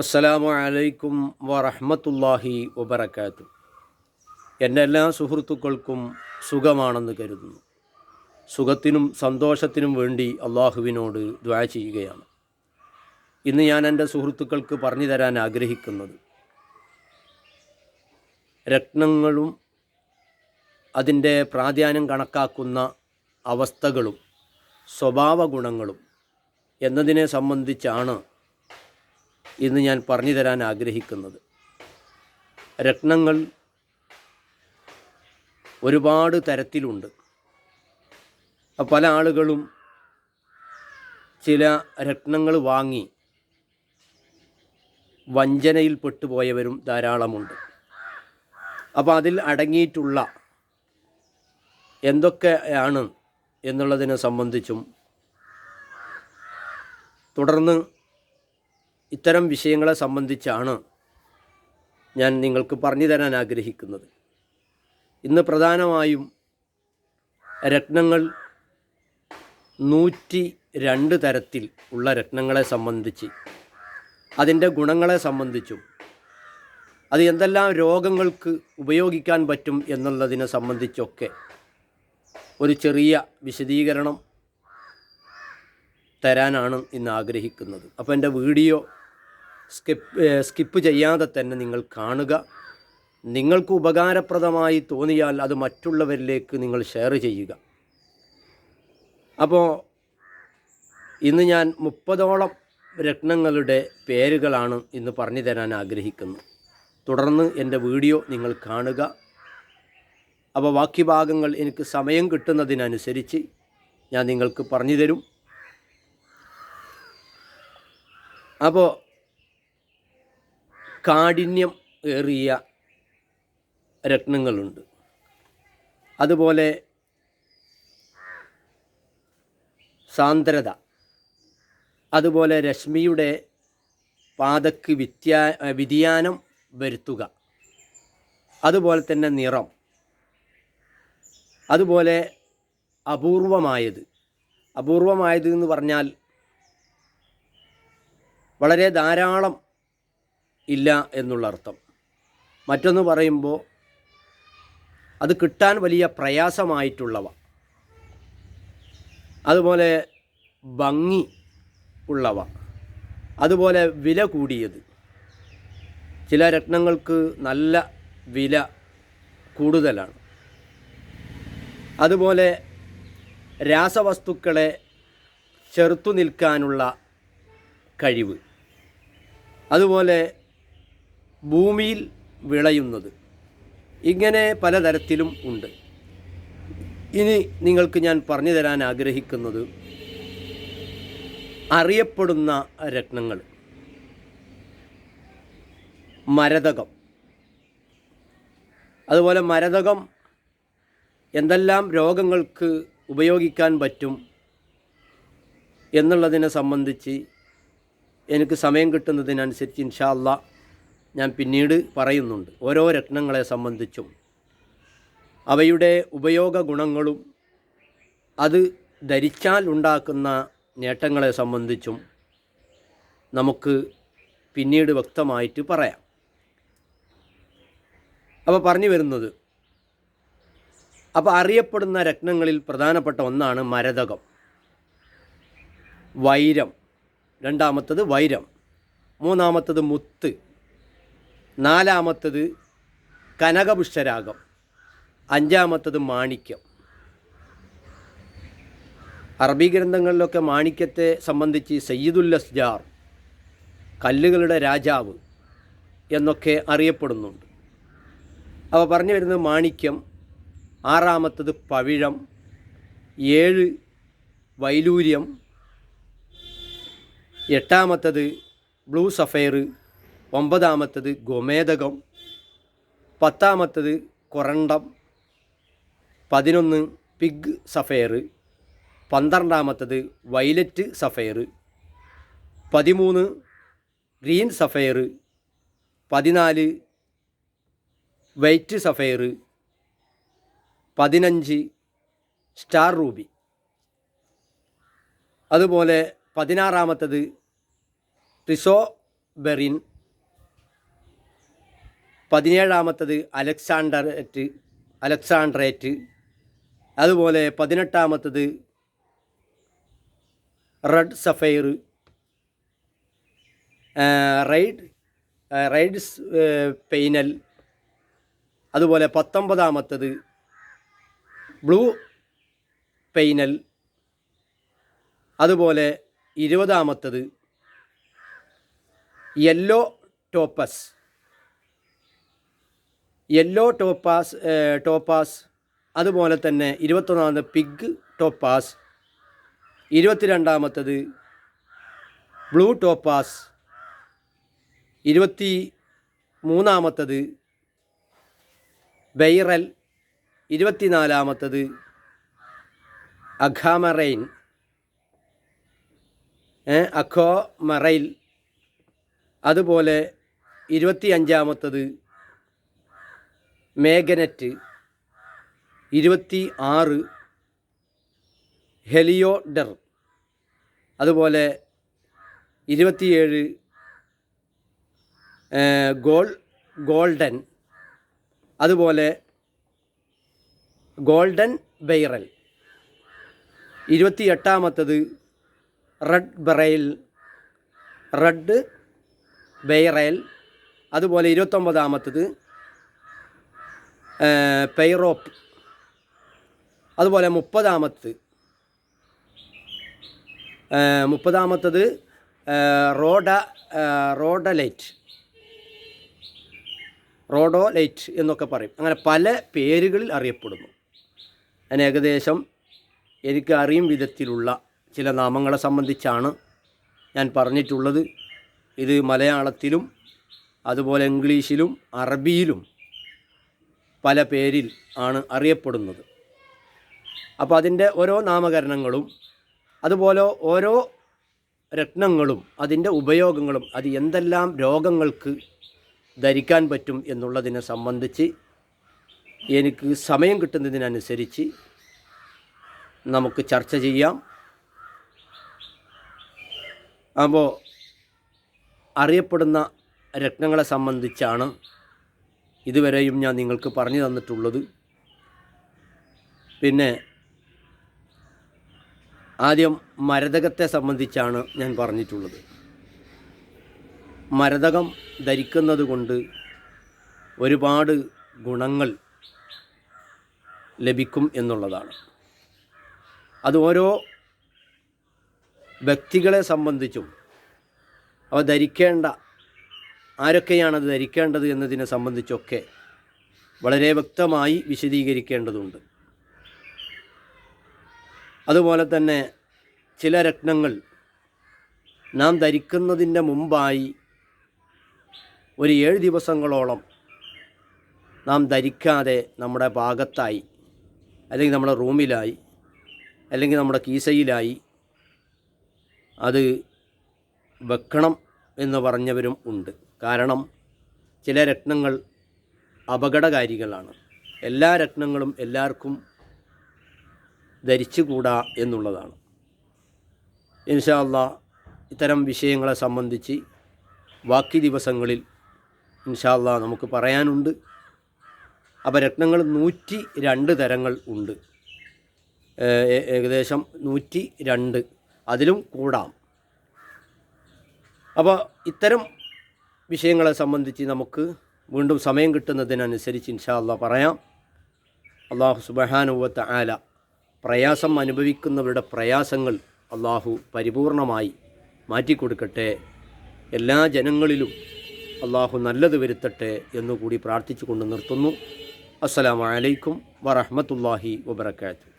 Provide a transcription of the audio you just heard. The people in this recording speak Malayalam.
അസ്സലാമു അലൈക്കും വറഹ്മത്തുള്ളാഹി വബർക്കാത്തു എന്റെ എല്ലാ സുഹൃത്തുക്കൾക്കും സുഖമാണെന്ന് കരുതുന്നു. സുഖത്തിനും സന്തോഷത്തിനും വേണ്ടി അള്ളാഹുവിനോട് ദ്വാ ചെയ്യുകയാണ്. ഇന്ന് ഞാൻ എന്റെ സുഹൃത്തുക്കൾക്ക് പറഞ്ഞു തരാൻ ആഗ്രഹിക്കുന്നത് രത്നങ്ങളും അതിന്റെ പ്രാധാന്യം കണക്കാക്കുന്ന അവസ്ഥകളും സ്വഭാവ ഗുണങ്ങളും എന്നതിനെ സംബന്ധിച്ചാണ് ഇന്ന് ഞാൻ പറഞ്ഞു തരാൻ ആഗ്രഹിക്കുന്നത്. രത്നങ്ങൾ ഒരുപാട് തരത്തിലുണ്ട്. പല ആളുകളും ചില രത്നങ്ങൾ വാങ്ങി വഞ്ചനയിൽ പെട്ടുപോയവരും ധാരാളമുണ്ട്. അപ്പോൾ അതിൽ അടങ്ങിയിട്ടുള്ള എന്തൊക്കെയാണ് എന്നുള്ളതിനെ സംബന്ധിച്ചും തുടർന്ന് ഇത്തരം വിഷയങ്ങളെ സംബന്ധിച്ചാണ് ഞാൻ നിങ്ങൾക്ക് പറഞ്ഞു തരാൻ ആഗ്രഹിക്കുന്നത്. ഇന്ന് പ്രധാനമായും രത്നങ്ങൾ നൂറ്റി രണ്ട് തരത്തിൽ ഉള്ള രത്നങ്ങളെ സംബന്ധിച്ച് അതിന്റെ ഗുണങ്ങളെ സംബന്ധിച്ചും അത് എന്തെല്ലാം രോഗങ്ങൾക്ക് ഉപയോഗിക്കാൻ പറ്റും എന്നുള്ളതിനെ സംബന്ധിച്ചൊക്കെ ഒരു ചെറിയ വിശദീകരണം തരാനാണ് ഇന്ന് ആഗ്രഹിക്കുന്നത്. അപ്പോൾ എന്റെ വീഡിയോ സ്കിപ്പ് സ്കിപ്പ് ചെയ്യാതെ തന്നെ നിങ്ങൾ കാണുക. നിങ്ങൾക്ക് ഉപകാരപ്രദമായി തോന്നിയാൽ അത് മറ്റുള്ളവരിലേക്ക് നിങ്ങൾ ഷെയർ ചെയ്യുക. അപ്പോൾ ഇന്ന് ഞാൻ മുപ്പതോളം രത്നങ്ങളുടെ പേരുകളാണ് ഇന്ന് പറഞ്ഞു തരാൻ ആഗ്രഹിക്കുന്നത്. തുടർന്ന് എന്റെ വീഡിയോ നിങ്ങൾ കാണുക. അപ്പോൾ ബാക്കി ഭാഗങ്ങൾ എനിക്ക് സമയം കിട്ടുന്നതിനനുസരിച്ച് ഞാൻ നിങ്ങൾക്ക് പറഞ്ഞു തരും. അപ്പോൾ കാഠിന്യം ഏറിയ രത്നങ്ങളുണ്ട്. അതുപോലെ സാന്ദ്രത അതുപോലെ രശ്മിയുടെ പാതക്ക് വിത്യാ വ്യതിയാനം വരുത്തുക അതുപോലെ തന്നെ നിറം അതുപോലെ അപൂർവമായത്. അപൂർവമായത് എന്ന് പറഞ്ഞാൽ വളരെ ധാരാളം ഇല്ല എന്നുള്ള അർത്ഥം മറ്റൊന്ന് പറയുമ്പോൾ അത് കിട്ടാൻ വലിയ പ്രയാസമായിട്ടുള്ളവ. അതുപോലെ ഭംഗി ഉള്ളവ. അതുപോലെ വില കൂടിയത്. ചില രത്നങ്ങൾക്ക് നല്ല വില കൂടുതലാണ്. അതുപോലെ രാസവസ്തുക്കളെ ചെറുത്തു നിൽക്കാനുള്ള കഴിവ്. അതുപോലെ ഭൂമിയിൽ വിളയുന്നത് ഇങ്ങനെ പലതരത്തിലും ഉണ്ട്. ഇനി നിങ്ങൾക്ക് ഞാൻ പറഞ്ഞു തരാൻ ആഗ്രഹിക്കുന്നത് അറിയപ്പെടുന്ന രത്നങ്ങൾ. മരതകം. അതുപോലെ മരതകം എന്തെല്ലാം രോഗങ്ങൾക്ക് ഉപയോഗിക്കാൻ പറ്റും എന്നുള്ളതിനെ സംബന്ധിച്ച് എനിക്ക് സമയം കിട്ടുന്നതിനനുസരിച്ച് ഇൻഷാല്ല ഞാൻ പിന്നീട് പറയുന്നുണ്ട്. ഓരോ രത്നങ്ങളെ സംബന്ധിച്ചും. അവയുടെ ഉപയോഗ ഗുണങ്ങളും അത് ധരിച്ചാൽ ഉണ്ടാക്കുന്ന നേട്ടങ്ങളെ സംബന്ധിച്ചും നമുക്ക് പിന്നീട് വ്യക്തമായിട്ട് പറയാം. അപ്പോൾ പറഞ്ഞു വരുന്നത് അപ്പോൾ അറിയപ്പെടുന്ന രത്നങ്ങളിൽ പ്രധാനപ്പെട്ട ഒന്നാണ് മരതകം. വൈരം. രണ്ടാമത്തത് വൈരം. മൂന്നാമത്തത് മുത്ത്. നാലാമത്തത് കനകപുഷ്ടരാഗം അഞ്ചാമത്തത് മാണിക്യം. അറബി ഗ്രന്ഥങ്ങളിലൊക്കെ മാണിക്യത്തെ സംബന്ധിച്ച് സയ്യിദുൽ അസ്ജാർ കല്ലുകളുടെ രാജാവ് എന്നൊക്കെ അറിയപ്പെടുന്നുണ്ട്. അവ പറഞ്ഞു വരുന്നത് മാണിക്യം ആറാമത്തത് പവിഴം ഏഴ് വൈലൂര്യം എട്ടാമത്തത് ബ്ലൂ സഫയർ ഒമ്പതാമത്തത് ഗോമേതകം പത്താമത്തത് കൊറണ്ടം പതിനൊന്ന് പിഗ് സഫയർ പന്ത്രണ്ടാമത്തത് വൈലറ്റ് സഫയർ പതിമൂന്ന് ഗ്രീൻ സഫയർ പതിനാല് വൈറ്റ് സഫയർ പതിനഞ്ച് സ്റ്റാർ റൂബി അതുപോലെ പതിനാറാമത്തത് ട്രിസോ ബെറിൻ. പതിനേഴാമത്തത് അലക്സാണ്ടറേറ്റ് അലക്സാണ്ട്രേറ്റ്. അതുപോലെ പതിനെട്ടാമത്തത് red sapphire red red spinel. അതുപോലെ പത്തൊമ്പതാമത്തത് ബ്ലൂ പെയിനൽ. അതുപോലെ ഇരുപതാമത്തത് yellow topaz yellow topaz topaz അതുപോലെ തന്നെ ഇരുപത്തൊന്നാമത് പിഗ് ടോപ്പാസ് ഇരുപത്തിരണ്ടാമത്തത് ബ്ലൂ ടോപ്പാസ് ഇരുപത്തി മൂന്നാമത്തത് ബൈറൽ ഇരുപത്തിനാലാമത്തത് അഖാമറൈൻ. അഖോമറൈൽ അതുപോലെ ഇരുപത്തി അഞ്ചാമത്തത് മേഗനറ്റ്. ഇരുപത്തി ആറ് ഹെലിയോഡർ. അതുപോലെ ഇരുപത്തിയേഴ് ഗോൾ ഗോൾഡൻ. അതുപോലെ ഗോൾഡൻ ബൈറൽ. ഇരുപത്തി എട്ടാമത്തത് റെഡ് ബറൈൽ റെഡ് ബൈറൽ അതുപോലെ ഇരുപത്തൊമ്പതാമത്തത് പെയ്റോപ്പ് അതുപോലെ മുപ്പതാമത്തത് ഏഹ്, മുപ്പതാമത്തത് റോഡ റോഡലൈറ്റ് റോഡോ ലൈറ്റ് എന്നൊക്കെ പറയും. അങ്ങനെ പല പേരുകളിൽ അറിയപ്പെടുന്നു. അതിന് ഏകദേശം എനിക്ക് അറിയും വിധത്തിലുള്ള ചില നാമങ്ങളെ സംബന്ധിച്ചാണ് ഞാൻ പറഞ്ഞിട്ടുള്ളത്. ഇത് മലയാളത്തിലും അതുപോലെ ഇംഗ്ലീഷിലും അറബിയിലും പല പേരിൽ ആണ് അറിയപ്പെടുന്നത്. അപ്പോൾ അതിന്റെ ഓരോ നാമകരണങ്ങളും അതുപോലെ ഓരോ രത്നങ്ങളും അതിന്റെ ഉപയോഗങ്ങളും അത് എന്തെല്ലാം രോഗങ്ങൾക്ക് ധരിക്കാൻ പറ്റും എന്നുള്ളതിനെ സംബന്ധിച്ച് എനിക്ക് സമയം കിട്ടുന്നതിനനുസരിച്ച് നമുക്ക് ചർച്ച ചെയ്യാം. അപ്പോൾ അറിയപ്പെടുന്ന രത്നങ്ങളെ സംബന്ധിച്ചാണ് ഇതുവരെയും ഞാൻ നിങ്ങൾക്ക് പറഞ്ഞു തന്നിട്ടുള്ളത്. പിന്നെ ആദ്യം മരതകത്തെ സംബന്ധിച്ചാണ് ഞാൻ പറഞ്ഞിട്ടുള്ളത്. മരതകം ധരിക്കുന്നത് കൊണ്ട് ഒരുപാട് ഗുണങ്ങൾ ലഭിക്കും എന്നുള്ളതാണ്. അത് ഓരോ വ്യക്തികളെ സംബന്ധിച്ചും അവ ധരിക്കേണ്ട ആരൊക്കെയാണത് ധരിക്കേണ്ടത് എന്നതിനെ സംബന്ധിച്ചൊക്കെ വളരെ വ്യക്തമായി വിശദീകരിക്കേണ്ടതുണ്ട്. അതുപോലെ തന്നെ ചില രത്നങ്ങൾ നാം ധരിക്കുന്നതിന്റെ മുമ്പായി ഒരു ഏഴ് ദിവസങ്ങളോളം നാം ധരിക്കാതെ നമ്മുടെ ഭാഗത്തായി അല്ലെങ്കിൽ നമ്മുടെ റൂമിലായി അല്ലെങ്കിൽ നമ്മുടെ കീസയിലായി അത് വെക്കണം എന്ന് പറഞ്ഞവരും ഉണ്ട്. കാരണം ചില രത്നങ്ങൾ അപകടകാരികളാണ്. എല്ലാ രത്നങ്ങളും എല്ലാവർക്കും ധരിച്ചുകൂടാ എന്നുള്ളതാണ്. ഇൻഷാല്ല ഇത്തരം വിഷയങ്ങളെ സംബന്ധിച്ച് ബാക്കി ദിവസങ്ങളിൽ ഇൻഷാല്ല നമുക്ക് പറയാനുണ്ട്. അപ്പോൾ രത്നങ്ങൾ നൂറ്റി രണ്ട് തരങ്ങൾ ഉണ്ട്. ഏകദേശം നൂറ്റി രണ്ട് അതിലും കൂടാം. അപ്പോൾ ഇത്തരം വിഷയങ്ങളെ സംബന്ധിച്ച് നമുക്ക് വീണ്ടും സമയം കിട്ടുന്നതിനനുസരിച്ച് ഇൻഷാല്ല പറയാം. അള്ളാഹു സുബഹാനുവത്ത ആല പ്രയാസം അനുഭവിക്കുന്നവരുടെ പ്രയാസങ്ങൾ അള്ളാഹു പരിപൂർണമായി മാറ്റിക്കൊടുക്കട്ടെ. എല്ലാ ജനങ്ങളിലും അള്ളാഹു നല്ലത് വരുത്തട്ടെ എന്നുകൂടി പ്രാർത്ഥിച്ചുകൊണ്ട് നിർത്തുന്നു. അസ്സലാമു അലൈക്കും വറഹ്മത്തുള്ളാഹി വബറകാതുഹു.